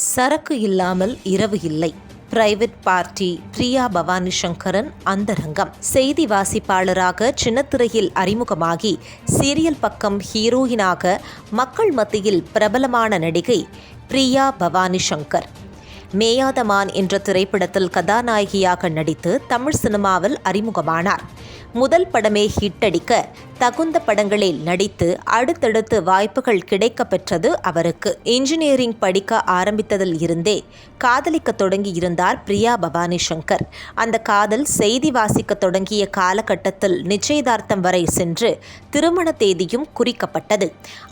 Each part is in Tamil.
சரக்கு இல்லாமல் இரவு இல்லை. பிரைவேட் பார்ட்டி பிரியா பவானி சங்கரன் அந்தரங்கம். செய்தி வாசிப்பாளராக சின்னத்திரையில் அறிமுகமாகி சீரியல் பக்கம் ஹீரோயினாக மக்கள் மத்தியில் பிரபலமான நடிகை பிரியா பவானி சங்கர் மேயாதமான் என்ற திரைப்படத்தில் கதாநாயகியாக நடித்து தமிழ் சினிமாவில் அறிமுகமானார். முதல் படமே ஹிட்டடிக்க தகுந்த படங்களில் நடித்து அடுத்தடுத்து வாய்ப்புகள் கிடைக்க பெற்றது அவருக்கு. இன்ஜினியரிங் படிக்க ஆரம்பித்ததில் இருந்தே காதலிக்க தொடங்கி இருந்தார் பிரியா பவானி சங்கர் அந்த காதல் செய்தி வாசிக்க தொடங்கிய காலகட்டத்தில் நிச்சயதார்த்தம் வரை சென்று திருமண தேதியும் குறிக்கப்பட்டது.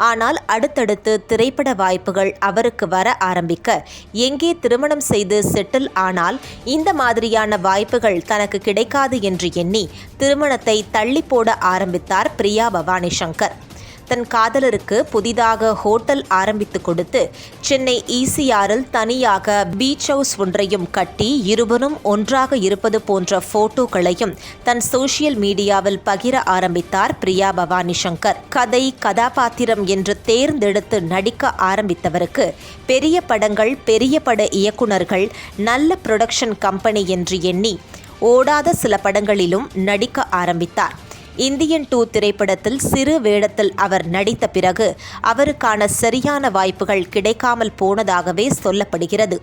ஆனால் அடுத்தடுத்து திரைப்பட வாய்ப்புகள் அவருக்கு வர ஆரம்பிக்க எங்கே திருமணம் செய்து செட்டில் ஆனால் இந்த மாதிரியான வாய்ப்புகள் தனக்கு கிடைக்காது என்று எண்ணி திருமணத்தை தள்ளி போட ஆரம்பித்தார் பிரியா பவானி சங்கர். தன் காதலருக்கு புதிதாக ஹோட்டல் ஆரம்பித்து கொடுத்து சென்னை ஈசிஆரில் தனியாக பீச் ஹவுஸ் ஒன்றையும் கட்டி இருவரும் ஒன்றாக இருப்பது போன்ற போட்டோக்களையும் தன் சோசியல் மீடியாவில் பகிர ஆரம்பித்தார் பிரியா பவானி சங்கர். கதை கதாபாத்திரம் என்று தேர்ந்தெடுத்து நடிக்க ஆரம்பித்தவருக்கு பெரிய படங்கள் பெரிய பட இயக்குனர்கள் நல்ல புரொடக்ஷன் கம்பெனி என்று எண்ணி ஓடாத சில படங்களிலும் நடிக்க ஆரம்பித்தார். இந்தியன் டூ திரைப்படத்தில் சிறு வேடத்தில் அவர் நடித்த பிறகு அவருக்கான சரியான வாய்ப்புகள் கிடைக்காமல் போனதாகவே சொல்லப்படுகிறது.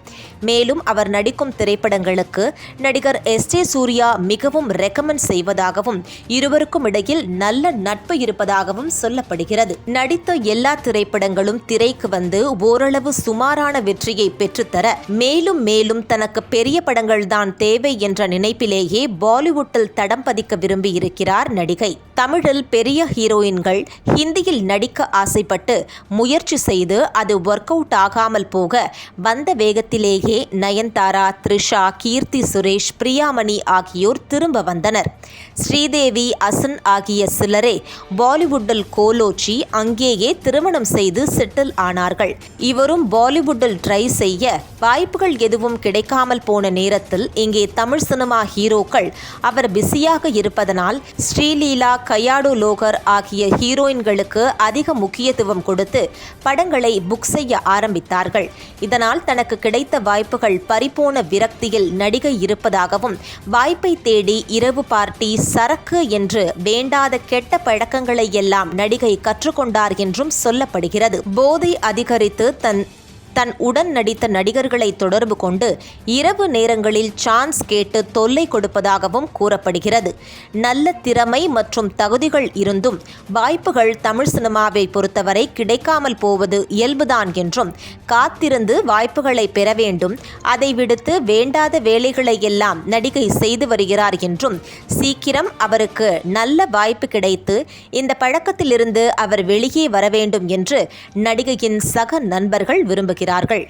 மேலும் அவர் நடிக்கும் திரைப்படங்களுக்கு நடிகர் எஸ் ஜே சூர்யா மிகவும் ரெக்கமெண்ட் செய்வதாகவும் இருவருக்கும் இடையில் நல்ல நட்பு இருப்பதாகவும் சொல்லப்படுகிறது. நடித்த எல்லா திரைப்படங்களும் திரைக்கு வந்து ஓரளவு சுமாரான வெற்றியை பெற்றுத்தர மேலும் மேலும் தனக்கு பெரிய படங்கள் தான் தேவை என்ற நினைப்பிலேயே பாலிவுட்டில் தடம் பதிக்க விரும்பி இருக்கிறார் நடிகர் நடிகை தமிழில் பெரிய ஹீரோயின்கள் ஹிந்தியில் நடிக்க ஆசைப்பட்டு முயற்சி செய்து அது ஒர்க் அவுட் ஆகாமல் போக வந்த வேகத்திலேயே நயன்தாரா த்ரிஷா கீர்த்தி சுரேஷ் பிரியாமணி ஆகியோர் திரும்ப வந்தனர். ஸ்ரீதேவி அசன் ஆகிய சிலரே பாலிவுட்டில் கோலோச்சி அங்கேயே திருமணம் செய்து செட்டில் ஆனார்கள். இவரும் பாலிவுட்டில் ட்ரை செய்ய வாய்ப்புகள் எதுவும் கிடைக்காமல் போன நேரத்தில் இங்கே தமிழ் சினிமா ஹீரோக்கள் அவர் பிஸியாக இருப்பதனால் ஸ்ரீலீலா கையாடு லோகர் ஆகிய ஹீரோயின்களுக்கு அதிக முக்கியத்துவம் கொடுத்து படங்களை புக் செய்ய ஆரம்பித்தார்கள். இதனால் தனக்கு கிடைத்த வாய்ப்புகள் பறிபோன விரக்தியில் நடிகை இருப்பதாகவும் வாய்ப்பை தேடி இரவு பார்ட்டி சரக்கு என்று வேண்டாத கெட்ட பழக்கங்களை எல்லாம் நடிகை கற்றுக்கொண்டார் என்றும் சொல்லப்படுகிறது. போதை அதிகரித்து தன் தன் உடன் நடித்த நடிகர்களை தொடர்பு கொண்டு இரவு நேரங்களில் சான்ஸ் கேட்டு தொல்லை கொடுப்பதாகவும் கூறப்படுகிறது. நல்ல திறமை மற்றும் தகுதிகள் இருந்தும் வாய்ப்புகள் தமிழ் சினிமாவை பொறுத்தவரை கிடைக்காமல் போவது இயல்புதான் என்றும் காத்திருந்து வாய்ப்புகளை பெற வேண்டும் அதை விடுத்து வேண்டாத வேலைகளை எல்லாம் நடிகை செய்து வருகிறார் என்றும் சீக்கிரம் அவருக்கு நல்ல வாய்ப்பு கிடைத்து இந்த பழக்கத்திலிருந்து அவர் வெளியே வர வேண்டும் என்று நடிகையின் சக நண்பர்கள் விரும்புகிறார்கள்